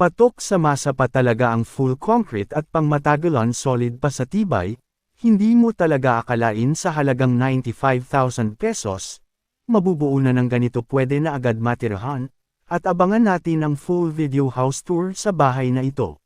Patok sa masa pa talaga ang full concrete at pangmatagalan solid pa sa tibay, hindi mo talaga akalain sa halagang 95,000 pesos, mabubuo na ng ganito pwede na agad matirahan, at abangan natin ang full video house tour sa bahay na ito.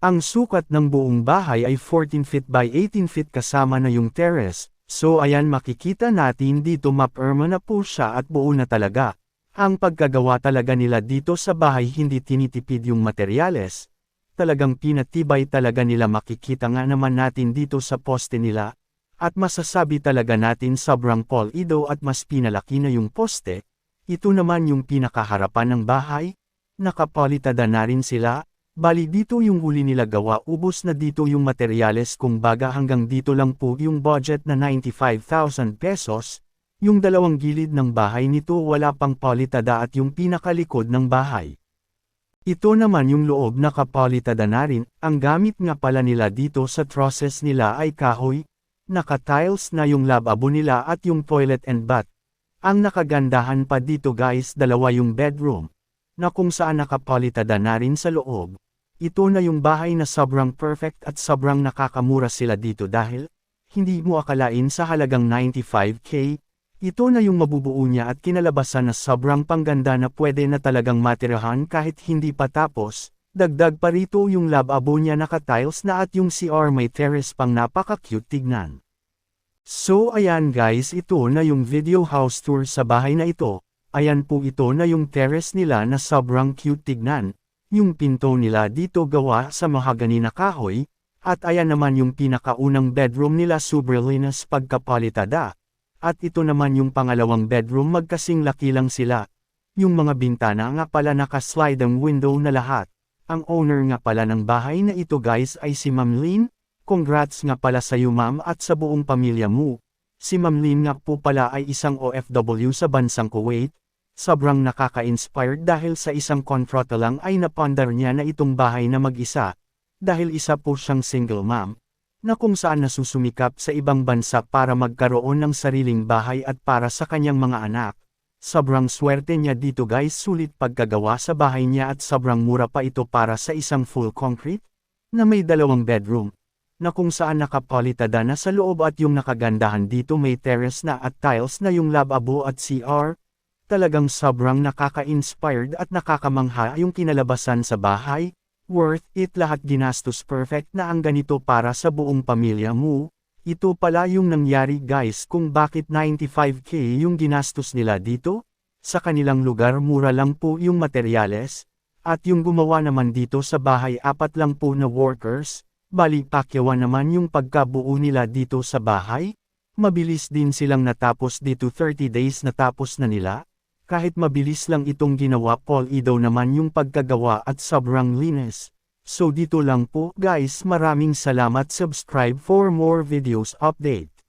Ang sukat ng buong bahay ay 14 feet by 18 feet kasama na yung terrace, so ayan makikita natin dito mapirma na po siya at buo na talaga. Ang pagkagawa talaga nila dito sa bahay hindi tinitipid yung materyales, talagang pinatibay talaga nila makikita nga naman natin dito sa poste nila, at masasabi talaga natin sobrang polido at mas pinalaki na yung poste, ito naman yung pinakaharapan ng bahay, nakapolitada na rin sila, bali dito yung huli nila gawa. Ubos na dito yung materyales kung baga hanggang dito lang po yung budget na 95,000 pesos, yung dalawang gilid ng bahay nito wala pang politada at yung pinakalikod ng bahay. Ito naman yung loob na kapolitada na rin, ang gamit nga pala nila dito sa trusses nila ay kahoy, naka-tiles na yung lababo nila at yung toilet and bath. Ang nakagandahan pa dito guys dalawa yung bedroom, na kung saan nakapolitada na rin sa loob. Ito na yung bahay na sobrang perfect at sobrang nakakamura sila dito dahil, hindi mo akalain sa halagang 95k, ito na yung mabubuo niya at kinalabasan na sobrang pangganda na pwede na talagang matirahan kahit hindi pa tapos, dagdag pa rito yung lababo niya naka-tiles na at yung CR may terrace pang napaka-cute tignan. So ayan guys ito na yung video house tour sa bahay na ito, ayan po ito na yung terrace nila na sobrang cute tignan, yung pinto nila dito gawa sa mahagani na kahoy, at ayan naman yung pinakaunang bedroom nila super linas pagkapalitada. At ito naman yung pangalawang bedroom magkasing laki lang sila. Yung mga bintana nga pala naka-slide ang window na lahat. Ang owner nga pala ng bahay na ito guys ay si Ma'am Lynn. Congrats nga pala sa iyo ma'am at sa buong pamilya mo. Si Ma'am Lynn nga po pala ay isang OFW sa bansang Kuwait. Sobrang nakaka-inspired dahil sa isang kontrata lang ay napandar niya na itong bahay na mag-isa. Dahil isa po siyang single mom na kung saan nasusumikap sa ibang bansa para magkaroon ng sariling bahay at para sa kanyang mga anak. Sobrang swerte niya dito guys sulit pagkagawa sa bahay niya at sobrang mura pa ito para sa isang full concrete, na may dalawang bedroom, na kung saan nakapolitada na sa loob at yung nakagandahan dito may terrace na at tiles na yung lababo at CR, talagang sobrang nakaka-inspired at nakakamangha yung kinalabasan sa bahay, Worth it lahat ginastos perfect na ang ganito para sa buong pamilya mo. Ito pala yung nangyari guys kung bakit 95k yung ginastos nila dito. Sa kanilang lugar mura lang po yung materyales. At yung gumawa naman dito sa bahay apat lang po na workers. Bali pakyawan naman yung pagkabuo nila dito sa bahay. Mabilis din silang natapos dito 30 days natapos na nila. Kahit mabilis lang itong ginawa Paul Idaw naman yung pagkagawa at sobrang linis. So dito lang po guys maraming salamat subscribe for more videos update.